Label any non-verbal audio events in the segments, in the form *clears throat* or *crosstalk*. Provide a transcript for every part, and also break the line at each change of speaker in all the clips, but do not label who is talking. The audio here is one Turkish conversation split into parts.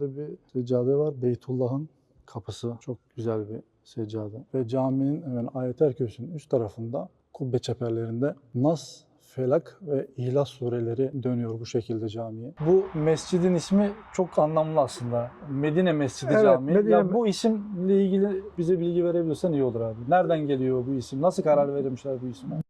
Duvarda bir seccade var. Beytullah'ın kapısı. Çok güzel bir seccade. Ve caminin hemen ayetel kürsünün üst tarafında kubbe çeperlerinde Nas, Felak ve İhlas sureleri dönüyor bu şekilde camiye. Bu mescidin ismi çok anlamlı aslında. Medine Mescidi
Evet,
Camii.
Medine-
Ya bu isimle ilgili bize bilgi verebilirsen iyi olur abi. Nereden geliyor bu isim? Nasıl karar vermişler bu isme?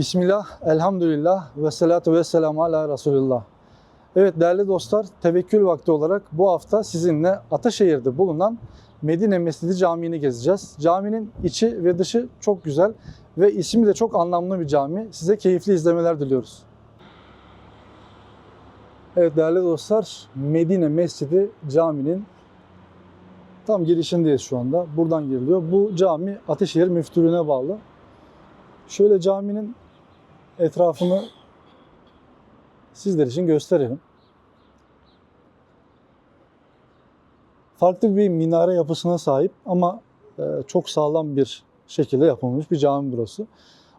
Bismillah, elhamdülillah ve salatu ve selamu ala Resulullah. Evet değerli dostlar, tevekkül vakti olarak bu hafta sizinle Ataşehir'de bulunan Medine Mescidi Camii'ni gezeceğiz. Caminin içi ve dışı çok güzel ve ismi de çok anlamlı bir cami. Size keyifli izlemeler diliyoruz. Evet değerli dostlar, Medine Mescidi Camii'nin tam girişindeyiz şu anda. Buradan giriliyor. Bu cami Ataşehir Müftülüğü'ne bağlı. Şöyle caminin etrafını sizler için gösterelim. Farklı bir minare yapısına sahip ama e, çok sağlam bir şekilde yapılmış bir cami burası.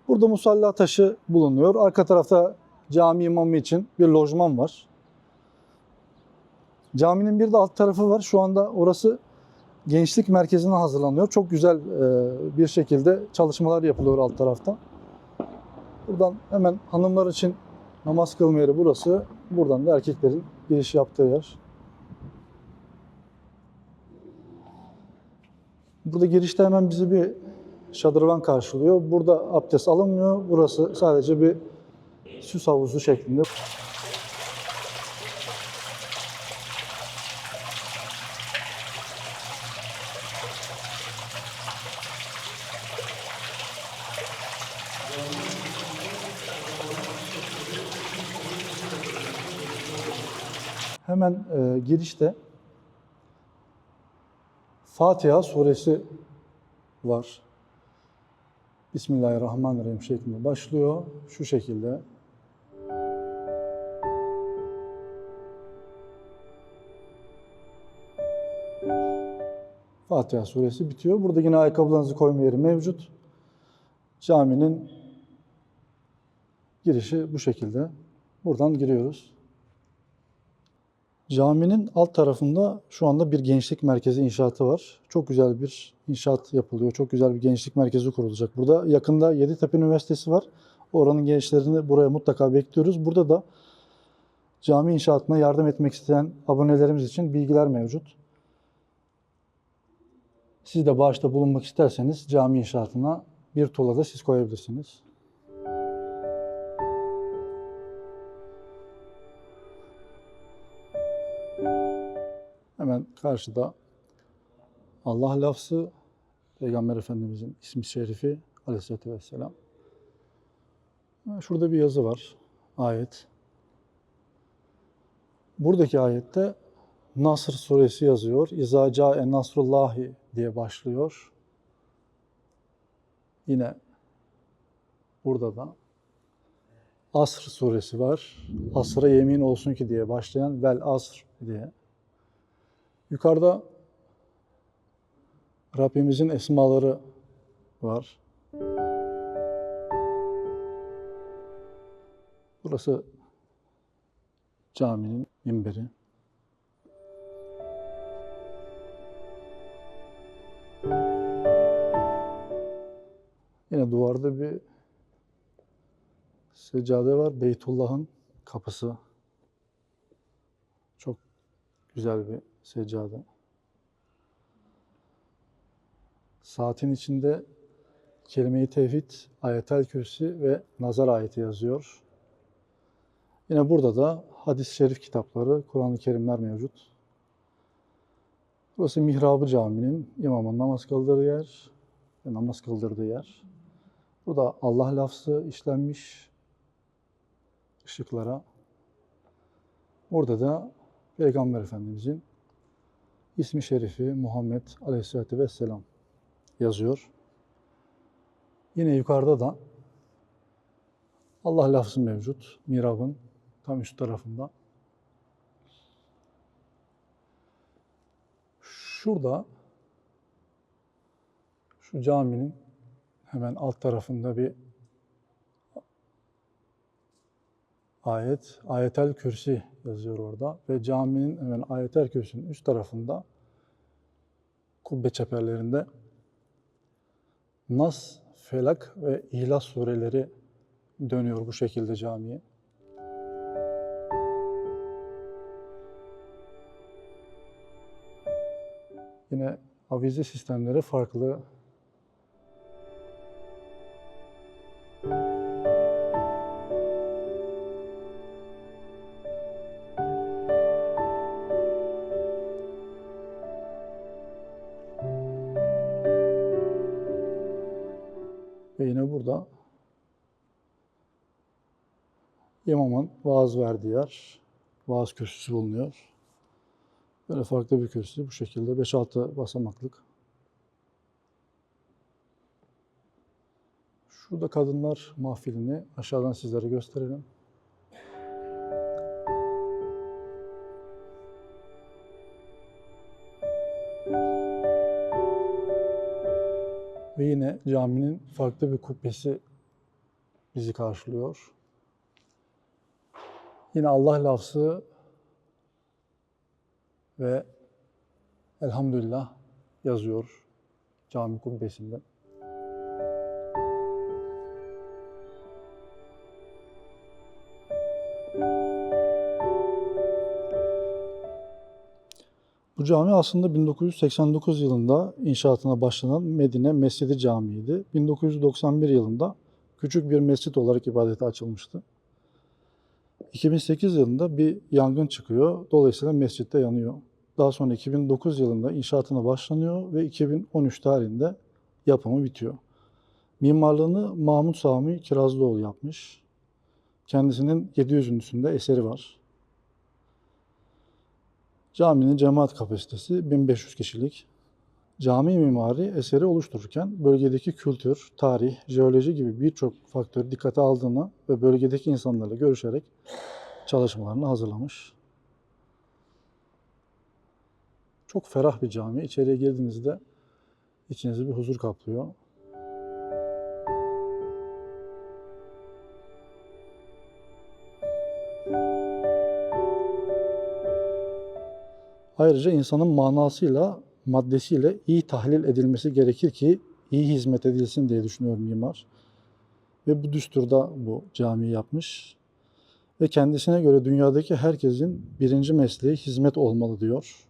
Burada musalla taşı bulunuyor. Arka tarafta cami imamı için bir lojman var. Caminin bir de alt tarafı var. Şu anda orası gençlik merkezine hazırlanıyor. Çok güzel e, bir şekilde çalışmalar yapılıyor alt tarafta. Buradan hemen hanımlar için namaz kılma yeri burası. Buradan da erkeklerin giriş yaptığı yer. Burada girişte hemen bizi bir şadırvan karşılıyor. Burada abdest alınmıyor. Burası sadece bir süs havuzu şeklinde. Hemen e, girişte Fatiha suresi var. Bismillahirrahmanirrahim şeklinde başlıyor. Şu şekilde. Fatiha suresi bitiyor. Burada yine ayakkabılarınızı koyma yeri mevcut. Caminin girişi bu şekilde. Buradan giriyoruz. Caminin alt tarafında şu anda bir gençlik merkezi inşaatı var. Çok güzel bir inşaat yapılıyor. Çok güzel bir gençlik merkezi kurulacak. Burada yakında Yeditepe Üniversitesi var. Oranın gençlerini buraya mutlaka bekliyoruz. Burada da cami inşaatına yardım etmek isteyen abonelerimiz için bilgiler mevcut. Siz de bağışta bulunmak isterseniz cami inşaatına bir tuğla da siz koyabilirsiniz. Hemen karşıda Allah lafzı, Peygamber Efendimizin ismi şerifi aleyhissalatü vesselam. Şurada bir yazı var, ayet. Buradaki ayette Nasr suresi yazıyor. İza ca'e nasrullahi diye başlıyor. Yine burada da Asr suresi var. Asra yemin olsun ki diye başlayan vel asr diye. Yukarıda Rabbimizin esmaları var. Burası caminin minberi. Yine duvarda bir seccade var. Beytullah'ın kapısı. Çok güzel bir seccade. Saatin içinde kelime-i tevhid, ayetel kürsi ve nazar ayeti yazıyor. Yine burada da hadis-i şerif kitapları, Kur'an-ı Kerimler mevcut. Burası Mihrabı Camii'nin imamın namaz kıldırdığı yer namaz kıldırdığı yer. Burada Allah lafzı işlenmiş ışıklara. Orada da Peygamber Efendimizin ismi şerifi Muhammed Aleyhisselatü Vesselam yazıyor. Yine yukarıda da Allah lafzı mevcut. Mihrabın tam üst tarafında. Şurada şu caminin hemen alt tarafında bir ayet, ayetel kürsi yazıyor orada ve caminin hemen ayetel kürsünün üst tarafında kubbe çeperlerinde Nas, Felak ve İhlas sureleri dönüyor bu şekilde camiye. Yine avize sistemleri farklı. İmamın vaaz verdiği yer, vaaz kürsüsü bulunuyor. Böyle farklı bir kürsü bu şekilde 5-6 basamaklık. Şurada kadınlar mahfilini aşağıdan sizlere gösterelim. Ve yine caminin farklı bir kubbesi bizi karşılıyor. Yine Allah lafzı ve elhamdülillah yazıyor cami kubbesinde. Bu cami aslında 1989 yılında inşaatına başlanan Medine Mescidi Camii'ydi. 1991 yılında küçük bir mescit olarak ibadete açılmıştı. 2008 yılında bir yangın çıkıyor. Dolayısıyla mescitte yanıyor. Daha sonra 2009 yılında inşaatına başlanıyor ve 2013 tarihinde yapımı bitiyor. Mimarlığını Mahmut Sami Kirazlıoğlu yapmış. Kendisinin 700'ün üstünde eseri var. Caminin cemaat kapasitesi 1500 kişilik. Cami mimari eseri oluştururken bölgedeki kültür, tarih, jeoloji gibi birçok faktörü dikkate aldığını ve bölgedeki insanlarla görüşerek çalışmalarını hazırlamış. Çok ferah bir cami. İçeriye girdiğinizde içinizi bir huzur kaplıyor. Ayrıca insanın manasıyla, maddesiyle iyi tahlil edilmesi gerekir ki iyi hizmet edilsin diye düşünüyor mimar. Ve bu düsturda bu camiyi yapmış. Ve kendisine göre dünyadaki herkesin birinci mesleği hizmet olmalı diyor.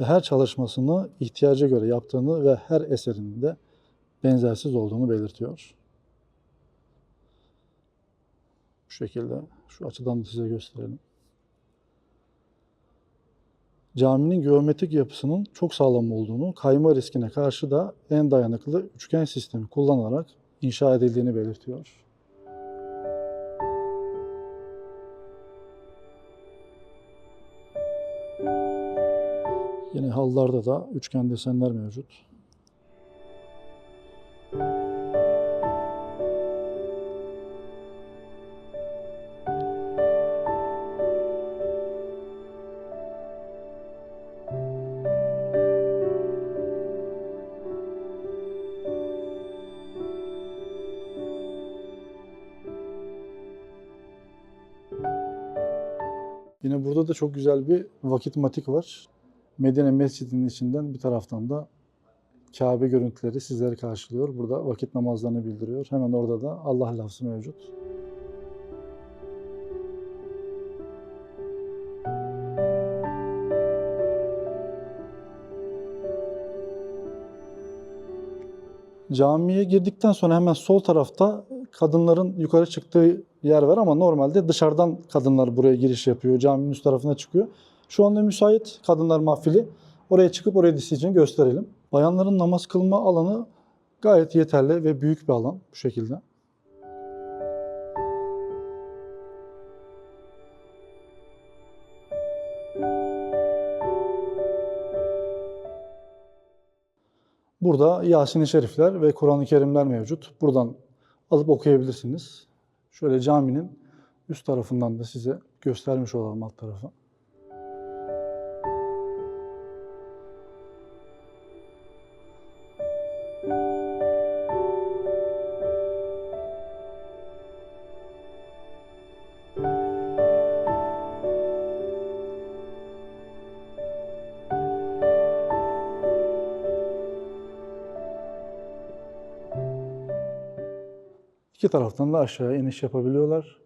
Ve her çalışmasını ihtiyaca göre yaptığını ve her eserinin de benzersiz olduğunu belirtiyor. Bu şekilde şu açıdan da size gösterelim. Caminin geometrik yapısının çok sağlam olduğunu, kayma riskine karşı da en dayanıklı üçgen sistemi kullanarak inşa edildiğini belirtiyor. Yine hallarda da üçgen desenler mevcut. Orada çok güzel bir vakit matik var. Medine Mescidi'nin içinden bir taraftan da Kabe görüntüleri sizleri karşılıyor. Burada vakit namazlarını bildiriyor. Hemen orada da Allah lafzı mevcut. Camiye girdikten sonra hemen sol tarafta kadınların yukarı çıktığı yer var ama normalde dışarıdan kadınlar buraya giriş yapıyor. Caminin üst tarafına çıkıyor. Şu anda müsait kadınlar mahfili. Oraya çıkıp oraya dizileceğini gösterelim. Bayanların namaz kılma alanı gayet yeterli ve büyük bir alan bu şekilde. Burada Yasin-i Şerifler ve Kur'an-ı Kerimler mevcut. Buradan alıp okuyabilirsiniz. Şöyle caminin üst tarafından da size göstermiş olalım alt tarafı. Taraftan da aşağıya iniş yapabiliyorlar.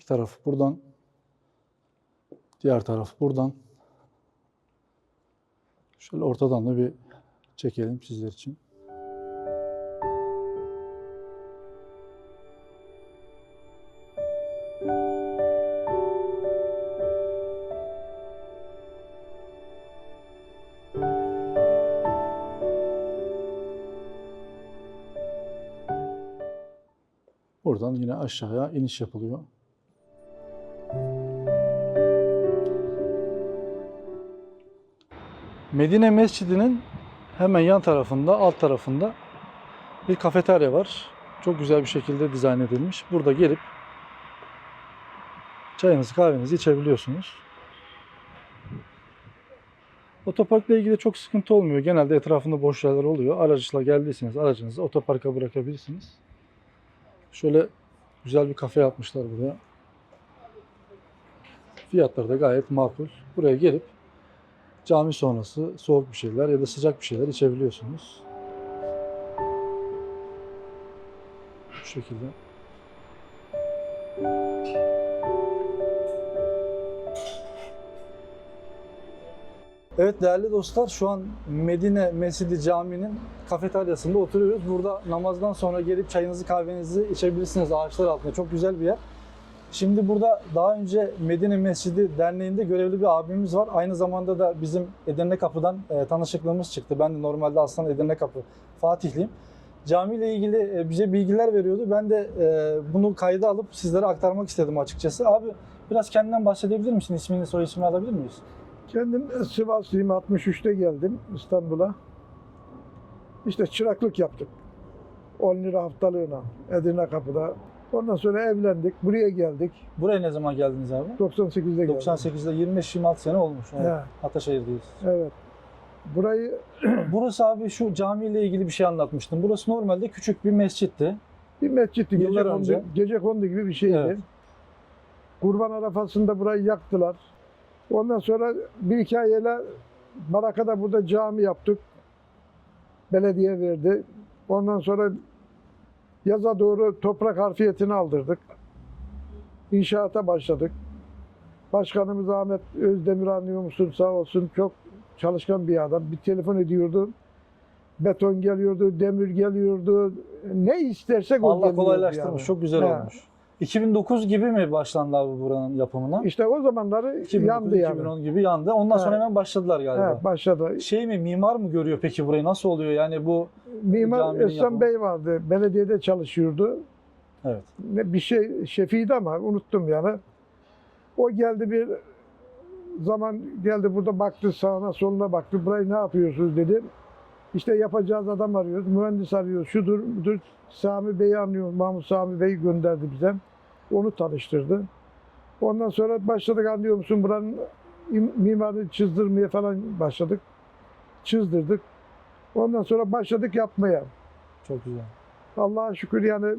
Bir taraf buradan, diğer taraf buradan. Şöyle ortadan da bir çekelim sizler için. Buradan yine aşağıya iniş yapılıyor. Medine Mescidi'nin hemen yan tarafında, alt tarafında bir kafeterya var. Çok güzel bir şekilde dizayn edilmiş. Burada gelip çayınızı, kahvenizi içebiliyorsunuz. Otoparkla ilgili çok sıkıntı olmuyor. Genelde etrafında boş yerler oluyor. Araçla geldiyseniz aracınızı otoparka bırakabilirsiniz. Şöyle güzel bir kafe yapmışlar buraya. Fiyatları da gayet makul. Buraya gelip cami sonrası soğuk bir şeyler ya da sıcak bir şeyler içebiliyorsunuz. Bu şekilde. Evet değerli dostlar şu an Medine Mescidi Camii'nin kafeteryasında oturuyoruz. Burada namazdan sonra gelip çayınızı kahvenizi içebilirsiniz ağaçlar altında. Çok güzel bir yer. Şimdi burada daha önce Medine Mescidi Derneği'nde görevli bir abimiz var. Aynı zamanda da bizim Edirne Kapı'dan e, tanışıklığımız çıktı. Ben de normalde aslında Edirne Kapı Fatihliyim. Camiyle ilgili e, bize bilgiler veriyordu. Ben de e, bunu kayda alıp sizlere aktarmak istedim açıkçası. Abi biraz kendinden bahsedebilir misin? İsmini, soy ismini alabilir miyiz?
Kendim Sivaslıyım. 63'te geldim İstanbul'a. İşte çıraklık yaptık. 10 lira haftalığına Edirne Kapı'da. Ondan sonra evlendik. Buraya geldik.
Buraya ne zaman geldiniz abi?
98'de geldik.
98'de 25-26 sene olmuş. Evet.
Ya,
Ataşehir'deyiz.
evet. Burayı *clears throat*
Burası abi şu camiyle ilgili bir şey anlatmıştım. Burası normalde küçük bir mescitti.
bir mescitti.
Yıllar
Gece
önce.
kondu, gece kondu gibi bir şeydi.
Evet.
Kurban Arafası'nda burayı yaktılar. Ondan sonra bir iki ay evvel Baraka'da burada cami yaptık. Belediye verdi. Ondan sonra yaza doğru toprak harfiyetini aldırdık. İnşaata başladık. Başkanımız Ahmet Özdemir anlıyor musun sağ olsun çok çalışkan bir adam. Bir telefon ediyordu. Beton geliyordu, demir geliyordu. Ne istersek o
Allah
geliyordu
kolaylaştırmış.
yani.
Çok güzel
Ha.
olmuş. 2009 gibi mi başlandı abi buranın yapımına?
İşte o zamanları
2009,
yandı yani.
2010 gibi yandı. Ondan sonra
Ha.
hemen başladılar galiba.
Evet, başladı.
Şey mi mimar mı görüyor peki burayı? Nasıl oluyor? Yani bu
Mimar
Caminin yapımı.
Bey vardı. Belediyede çalışıyordu.
evet.
Ne bir şey şefiydi ama unuttum yani. O geldi bir zaman geldi burada baktı sağına soluna baktı. Burayı ne yapıyorsunuz dedi. İşte yapacağız adam arıyoruz. Mühendis arıyoruz. Şudur budur. Sami Bey'i anlıyor. Mahmut Sami Bey gönderdi bize. Onu tanıştırdı. Ondan sonra başladık anlıyor musun buranın im- mimarını çizdirmeye falan başladık. Çizdirdik. Ondan sonra başladık yapmaya.
Çok güzel.
Allah'a şükür yani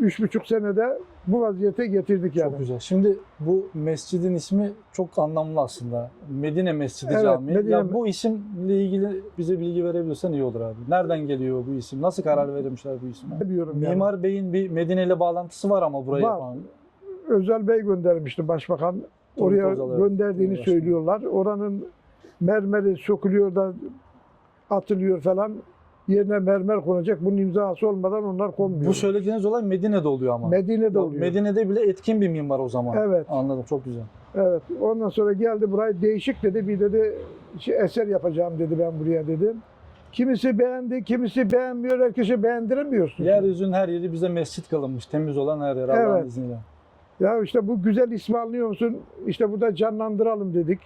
üç buçuk senede bu vaziyete getirdik yani.
Çok güzel. Şimdi bu mescidin ismi çok anlamlı aslında. Medine Mescidi
Evet,
Camii.
Medine-
Ya bu isimle ilgili bize bilgi verebilirsen iyi olur abi. Nereden geliyor bu isim? Nasıl karar vermişler bu isme?
Ne diyorum yani.
Mimar Bey'in bir Medine ile bağlantısı var ama burayı
Var.
yapan.
Özel Bey göndermişti başbakan.
Turgut
Oraya
evet.
gönderdiğini
Cumhurbaşkanı.
söylüyorlar. Oranın mermeri sökülüyor da atılıyor falan. Yerine mermer konacak. Bunun imzası olmadan onlar konmuyor.
Bu söylediğiniz olay Medine'de oluyor ama.
Medine'de oluyor.
Medine'de bile etkin bir mimar o zaman.
Evet.
Anladım çok güzel.
Evet. Ondan sonra geldi buraya değişik dedi. Bir dedi şey, eser yapacağım dedi ben buraya dedim. Kimisi beğendi, kimisi beğenmiyor. Herkese beğendiremiyorsun.
Yeryüzünün her yeri bize mescit kılınmış. Temiz olan her yer Allah'ın
Evet.
izniyle.
Ya işte bu güzel ismi anlıyor musun? İşte burada canlandıralım dedik.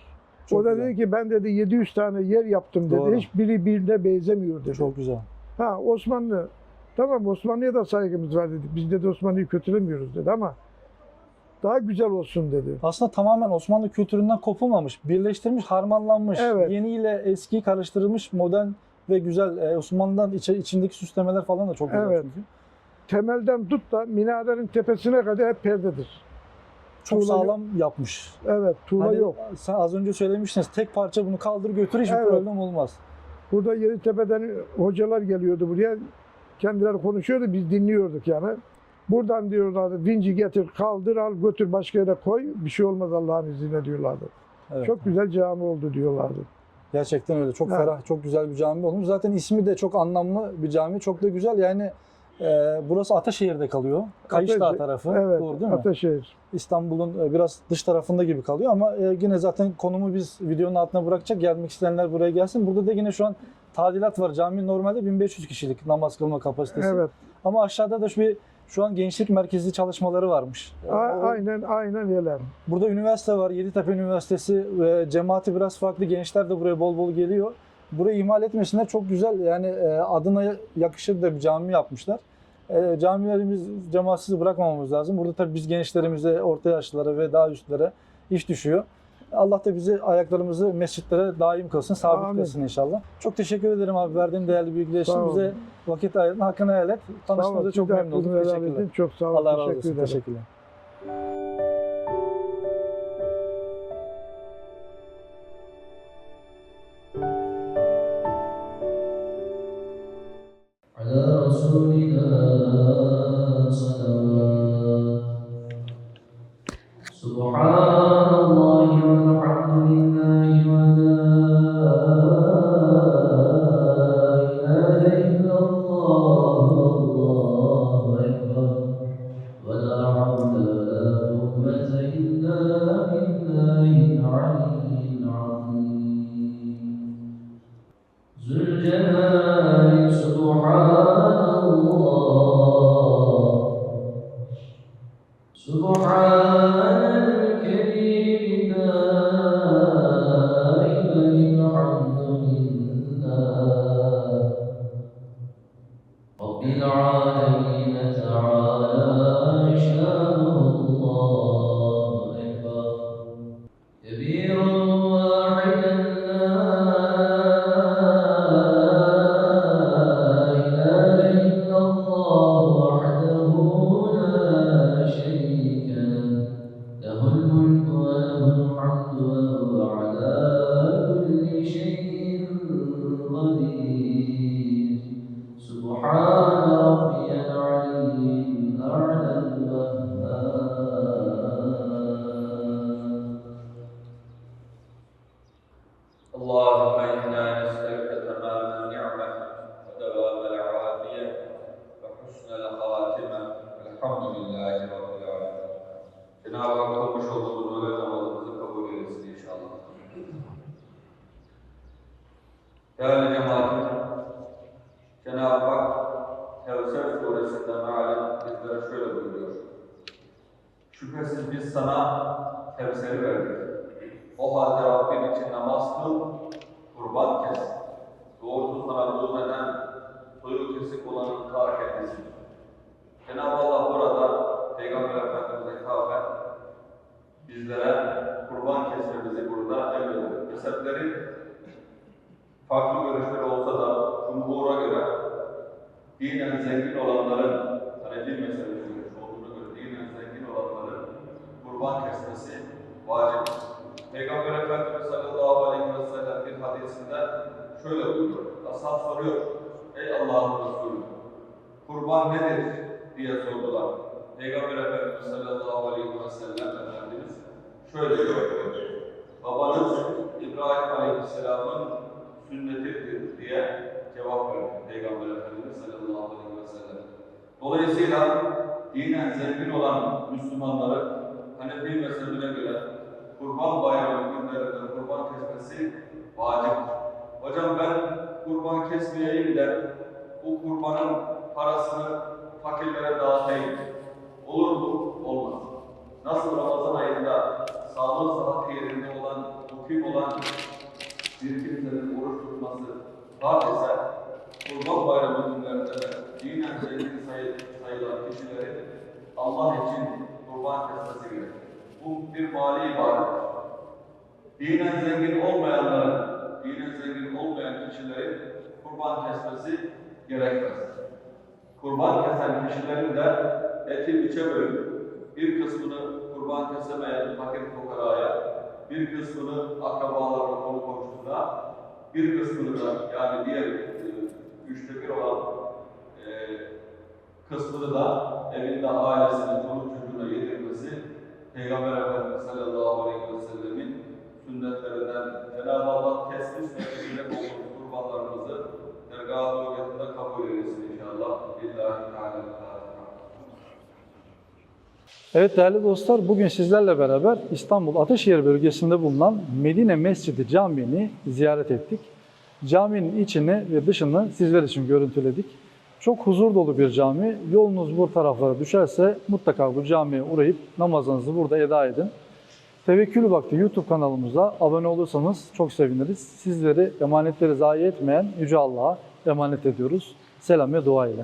Çok
o da
güzel.
dedi ki ben dedi 700 tane yer yaptım dedi.
Doğru.
Hiçbiri birbirine benzemiyor dedi.
Çok güzel.
Ha Osmanlı tamam Osmanlı'ya da saygımız var dedik. Biz de Osmanlı'yı kötülemiyoruz dedi ama daha güzel olsun dedi.
Aslında tamamen Osmanlı kültüründen kopulmamış. Birleştirilmiş, harmanlanmış.
Evet.
Yeni ile eski karıştırılmış modern ve güzel. Ee, Osmanlı'dan içe, içindeki süslemeler falan da çok güzel
Evet.
çünkü.
Temelden tut da minarenin tepesine kadar hep perdedir.
Çok
Tuğla
sağlam yapmış.
Evet tuğla
Hani
yok.
Sen az önce söylemiştiniz tek parça bunu kaldır götür hiçbir
Evet.
problem olmaz.
Burada Yeditepe'den hocalar geliyordu buraya. Kendileri konuşuyordu biz dinliyorduk yani. Buradan diyorlardı vinci getir kaldır al götür başka yere koy bir şey olmaz Allah'ın izniyle diyorlardı.
Evet.
Çok güzel cami oldu diyorlardı.
Gerçekten öyle. Çok
Evet.
ferah, çok güzel bir cami olmuş. Zaten ismi de çok anlamlı bir cami. Çok da güzel. Yani e, burası Ataşehir'de kalıyor. Kayışdağ tarafı.
Evet
Doğru değil mi?
Ataşehir.
İstanbul'un e, biraz dış tarafında gibi kalıyor ama e, yine zaten konumu biz videonun altına bırakacak. Gelmek isteyenler buraya gelsin. Burada da yine şu an tadilat var. Cami normalde 1500 kişilik namaz kılma kapasitesi.
Evet.
Ama aşağıda da şu bir şu an gençlik merkezi çalışmaları varmış.
A- aynen aynen öyle.
Burada üniversite var. Yeditepe Üniversitesi ve cemaati biraz farklı. Gençler de buraya bol bol geliyor. Burayı ihmal etmesinler. Çok güzel yani e, adına yakışır da bir cami yapmışlar. E, camilerimiz cemaatsiz bırakmamamız lazım. Burada tabii biz gençlerimize, orta yaşlılara ve daha üstlere iş düşüyor. Allah da bizi ayaklarımızı mescitlere daim kılsın, sabit
Amin.
kılsın inşallah. Çok teşekkür ederim abi verdiğin değerli bilgiler için. Bize vakit ayırdın. Hakkını helal et. Tanıştığımıza çok memnun olduk. Teşekkürler.
Çok sağ olun.
Allah razı olsun.
ederim.
Teşekkürler.
Cenab-ı Hak kılmış olduğumuz öğle namazımızı kabul eylesin inşallah. Değerli cemaatim, Cenab-ı Hak Kevser suresinde mealen bizlere şöyle buyuruyor. Şüphesiz biz sana Kevser'i verdik. O halde Rabbin için namaz kıl, kurban kes. Doğrusu sana buğz eden, soyu kesik olanın ta kendisi. Cenab-ı Allah burada bizlere kurban kesmemizi burada emrediyor. Mezheplerin farklı görüşleri olsa da Cumhur'a göre dinen zengin olanların, Hanefi mezhebinin olduğuna göre dinen zengin olanların kurban kesmesi vacip. Peygamber Efendimiz sallallahu aleyhi ve sellem bir hadisinde şöyle buyuruyor. Ashab soruyor. Ey Allah'ın Resulü, kurban nedir diye sordular. Peygamber Efendimiz sallallahu aleyhi ve sellem şöyle diyor. Babanız İbrahim aleyhisselamın sünnetidir diye cevap verdi Peygamber Dolayısıyla dinen zengin olan Müslümanları Hanefi mezhebine göre Kurban Bayramı günlerinde kurban kesmesi vaciptir. Hocam ben kurban kesmeyeyim de bu kurbanın parasını fakirlere dağıtayım. Olur mu? Olmaz. Nasıl Ramazan ayında sağlığı sıhhat yerinde olan, mukim olan bir kimsenin oruç tutması var ise Kurban Bayramı günlerinde de dinen zengin sayı, sayılan kişilerin Allah için kurban kesmesi gerekir. Bu bir mali ibadettir. Dinen zengin olmayanların, dinen zengin olmayan kişilerin kurban kesmesi gerekmez. Kurban kesen kişilerin de eti üçe bölüp bir kısmını kurban kesemeyen fakir fukaraya, bir kısmını akrabalarına, konu komşusuna, bir kısmını da yani diğer e, üçte bir olan e, kısmını da evinde ailesine, çoluk çocuğuna yedirmesi Peygamber Efendimiz sallallahu aleyhi ve sellemin sünnetlerinden Cenab-ı Allah kesmiş kesecek olduğumuz kurbanlarımızı dergah-ı hürmetinde kabul eylesin inşallah. Lillahi Teala.
Evet değerli dostlar, bugün sizlerle beraber İstanbul Ataşehir bölgesinde bulunan Medine Mescidi Camii'ni ziyaret ettik. Caminin içini ve dışını sizler için görüntüledik. Çok huzur dolu bir cami. Yolunuz bu taraflara düşerse mutlaka bu camiye uğrayıp namazınızı burada eda edin. Tevekkül Vakti YouTube kanalımıza abone olursanız çok seviniriz. Sizleri emanetleri zayi etmeyen Yüce Allah'a emanet ediyoruz. Selam ve dua ile.